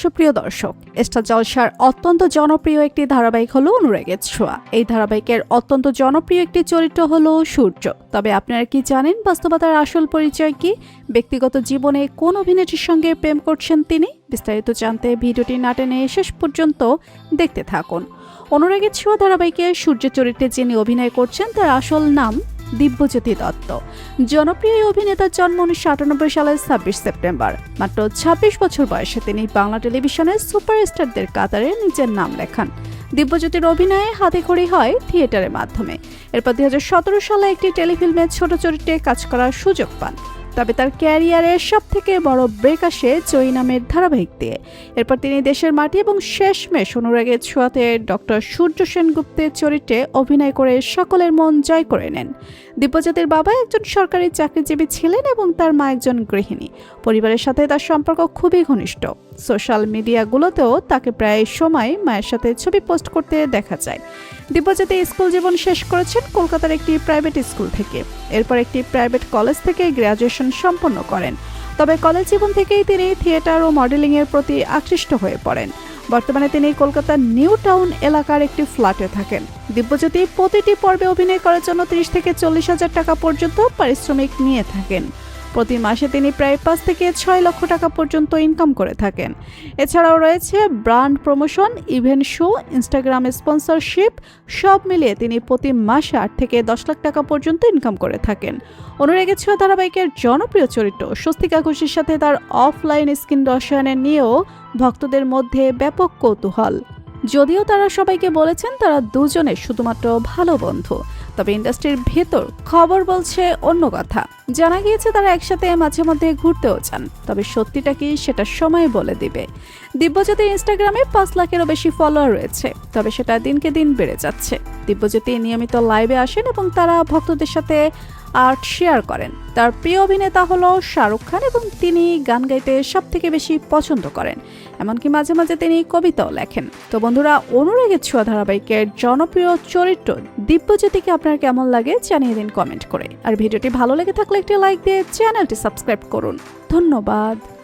সুপ্রিয় দর্শক স্টার জলসার অত্যন্ত জনপ্রিয় একটি ধারাবাহিক হলো অনুরাগের ছোঁয়া। এই ধারাবাহিকের অত্যন্ত জনপ্রিয় একটি চরিত্র হলো সূর্য। তবে আপনারা কি জানেন বাস্তবতার আসল পরিচয় কি? ব্যক্তিগত জীবনে কোন অভিনেত্রীর সঙ্গে প্রেম করছেন তিনি? বিস্তারিত জানতে ভিডিওটি না টেনে শেষ পর্যন্ত দেখতে থাকুন। অনুরাগের ছোঁয়া ধারাবাহিকে সূর্য চরিত্রে যিনি অভিনয় করছেন, তার আসল নাম দিব্যজ্যোতি দত্ত। জনপ্রিয় অভিনেতার জন্ম উনিশশো আটানব্বই সালের ছাব্বিশ সেপ্টেম্বর। মাত্র ছাব্বিশ বছর বয়সে তিনি বাংলা টেলিভিশনের সুপারস্টারদের কাতারে নিজের নাম লেখান। দিব্যজ্যোতির অভিনয়ে হাতে খড়ি হয় থিয়েটারের মাধ্যমে। এরপর দুই হাজার সতেরো সালে একটি টেলিফিল্মে ছোট চরিত্রে কাজ করার সুযোগ পান। তবে তার ক্যারিয়ারের সব থেকে বড় ব্রেক আসে জয়ী নামের ধারাবাহিক দিয়ে এরপর তিনি দেশের মাটি এবং শেষমেশ অনুরাগের ছোঁয়াতে ডক্টর সূর্য সেনগুপ্তের চরিত্রে অভিনয় করে সকলের মন জয় করে নেন। দিব্যজ্যোতির বাবা একজন সরকারি চাকরিজীবী ছিলেন এবং তার মা একজন গৃহিণী। পরিবারের সাথে তার সম্পর্ক খুবই ঘনিষ্ঠ। সোশ্যাল মিডিয়াগুলোতেও তাকে প্রায় সময় মায়ের সাথে ছবি পোস্ট করতে দেখা যায়। দিব্যজ্যোতি স্কুল জীবন শেষ করেছেন কলকাতার একটি প্রাইভেট স্কুল থেকে। এরপর একটি প্রাইভেট কলেজ থেকে গ্র্যাজুয়েশন সম্পন্ন করেন। তবে কলেজ জীবন থেকেই তিনি থিয়েটার ও মডেলিংয়ের প্রতি আকৃষ্ট হয়ে পড়েন। বর্তমানে তিনি কলকাতার নিউ টাউন এলাকার একটি ফ্ল্যাটে থাকেন। দিব্যজ্যোতি প্রতিটি পর্বে অভিনয় করার জন্য ত্রিশ থেকে চল্লিশ হাজার টাকা পর্যন্ত পারিশ্রমিক নিয়ে থাকেন। প্রতি মাসে তিনি প্রায় পাঁচ থেকে ছয় লক্ষ টাকা পর্যন্ত ইনকাম করে থাকেন। এছাড়াও রয়েছে brand promotion event show Instagram sponsorship সব মিলিয়ে তিনি প্রতি মাসে আট থেকে দশ লাখ টাকা পর্যন্ত ইনকাম করে থাকেন। অনুরাগে ছোঁয়া ধারাবাহিকের জনপ্রিয় চরিত্র স্বস্তিকা ঘোষের সাথে তার অফলাইন স্কিন রসায়নের নিয়েও ভক্তদের মধ্যে ব্যাপক কৌতূহল। যদিও তারা সবাইকে বলেছেন তারা দুজনে শুধুমাত্র ভালো বন্ধু, তবে ইন্ডাস্ট্রির ভেতর খবর বলছে অন্য কথা। জানা গিয়েছে তারা একসাথে মাঝে মধ্যে ঘুরতেও চান, তবে সত্যিটা কি সেটা সময় বলে দিবে। দিব্যজ্যোতির ইনস্টাগ্রামে পাঁচ লাখেরও বেশি ফলোয়ার রয়েছে, তবে সেটা দিনকে দিন বেড়ে যাচ্ছে। দিব্যজ্যোতি নিয়মিত লাইভে আসেন এবং তারা ভক্তদের সাথে আর্ট শেয়ার করেন। তার প্রিয় অভিনেতা হলো শাহরুখ খান এবং তিনি গান গাইতে সব থেকে বেশি পছন্দ করেন। এমনকি মাঝে মাঝে তিনি কবিতাও লেখেন। তো বন্ধুরা, অনুরাগের ছোঁয়া ধারাবাহিকের জনপ্রিয় চরিত্র দিব্যজ্যোতিকে আপনার কেমন লাগে জানিয়ে দিন কমেন্ট করে। আর ভিডিওটি ভালো লেগে থাকলে একটি লাইক দিয়ে চ্যানেলটি সাবস্ক্রাইব করুন। ধন্যবাদ।